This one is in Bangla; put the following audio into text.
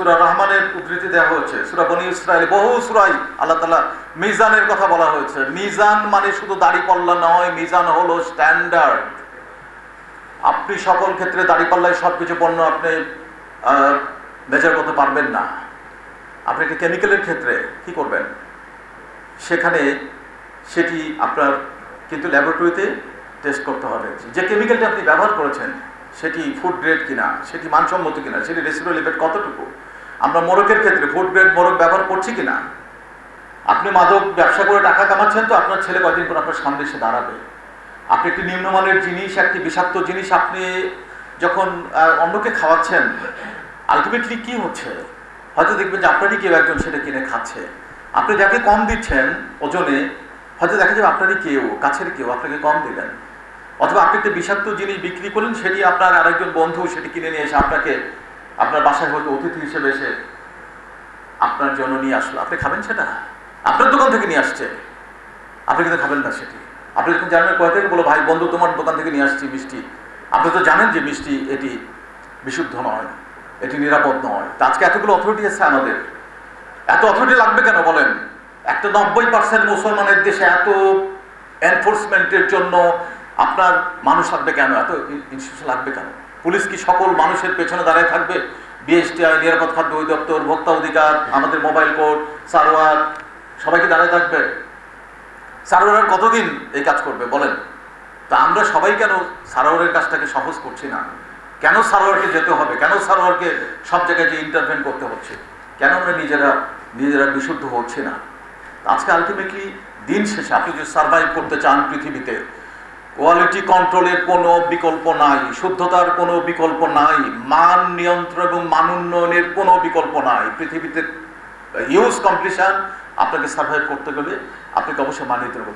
সুরা রহমানের উদ্ধৃতি দেওয়া হয়েছে। সুরা বনি ইসরায়েল বহু সুরাই আল্লাহ তালা মিজানের কথা বলা হয়েছে। মিজান মানে শুধু দাড়ি পাল্লা নয়, মিজান হলো স্ট্যান্ডার্ড আপনি সকল ক্ষেত্রে দাড়ি পাল্লায় সব কিছু পণ্য আপনি মেজার করতে পারবেন না। আপনি একটা কেমিক্যালের ক্ষেত্রে কি করবেন? সেখানে সেটি আপনার কিন্তু ল্যাবরেটরিতে টেস্ট করতে হবে। যে কেমিক্যালটি আপনি ব্যবহার করেছেন, সেটি ফুড গ্রেড কিনা, সেটি মানসম্মত কিনা, সেটি রেসিডুয়াল ইফেক্ট কতটুকু? আমরা মোরকের ক্ষেত্রে ফুড গ্রেড মোরক ব্যবহার করছি কিনা? আপনি মাদক ব্যবসা করে টাকা কামাচ্ছেন তো আপনার ছেলে কদিন পর আপনার সামনে এসে দাঁড়াবে। আপনি একটি নিম্নমানের জিনিস, একটি বিষাক্ত জিনিস আপনি যখন অন্যকে খাওয়াচ্ছেন আলটিমেটলি কি হচ্ছে? হয়তো দেখবেন যে আপনারই কেউ একজন সেটা কিনে খাচ্ছে। আপনি যাকে কম দিচ্ছেন ওজনে, হয়তো দেখা যাবে আপনারই কেউ, কাছের কেউ আপনাকে কম দিলেন। অথবা আপনি একটা বিষাক্ত জিনিস বিক্রি করলেন, সেটি আপনার আরেকজন বন্ধু সেটি কিনে নিয়ে এসে আপনাকে আপনার বাসায় হয়তো অতিথি হিসেবে এসে আপনার জন্য নিয়ে আসলো। আপনি খাবেন সেটা? আপনার দোকান থেকে নিয়ে আসছে। আপনি কিন্তু খাবেন না সেটি। আপনি যখন জানেন কোথা থেকে বলো, ভাই, বন্ধু, তোমার দোকান থেকে নিয়ে আসছি মিষ্টি। আপনি তো জানেন যে মিষ্টি এটি বিশুদ্ধ নয়, এটি নিরাপদ নয়। আজকে এতগুলো অথরিটি আছে আমাদের। এত অথরিটি লাগবে কেন বলেন? একটা নব্বই পার্সেন্ট মুসলমানের দেশে এত এনফোর্সমেন্টের জন্য আপনার মানুষ লাগবে কেন? এত ইনস্টিটিউশন লাগবে কেন? পুলিশ কি সকল মানুষের পেছনে দাঁড়িয়ে থাকবে? বিএসটিআই নিরাপদ খাদ্য অধিদপ্তর, ভোক্তা অধিকার, আমাদের মোবাইল কোড সার্ভার সবাইকে দাঁড়িয়ে থাকবে? সার্ভার কতদিন এই কাজ করবে? বলেন। তা আমরা সবাই কেন সারোয়ারের কাজটাকে সহজ করছি না? কেন সারোয়ারকে যেতে হবে? কেন সারোয়ারকে সব জায়গায় যে ইন্টারভেন করতে হচ্ছে? কেন আমরা নিজেরা নিজেরা বিশুদ্ধ হচ্ছে না? আজকে আলটিমেটলি দিন শেষে আপনি যদি সার্ভাইভ করতে চান পৃথিবীতে কোয়ালিটি কন্ট্রোলের কোনো বিকল্প নাই, শুদ্ধতার কোনো বিকল্প নাই, মান নিয়ন্ত্রণ এবং মান উন্নয়নের কোনো বিকল্প নাই। পৃথিবীতে হিউজ কম্পিটিশন আপনাকে সার্ভাইভ করতে গেলে আপনাকে অবশ্যই মানিয়ে দেবো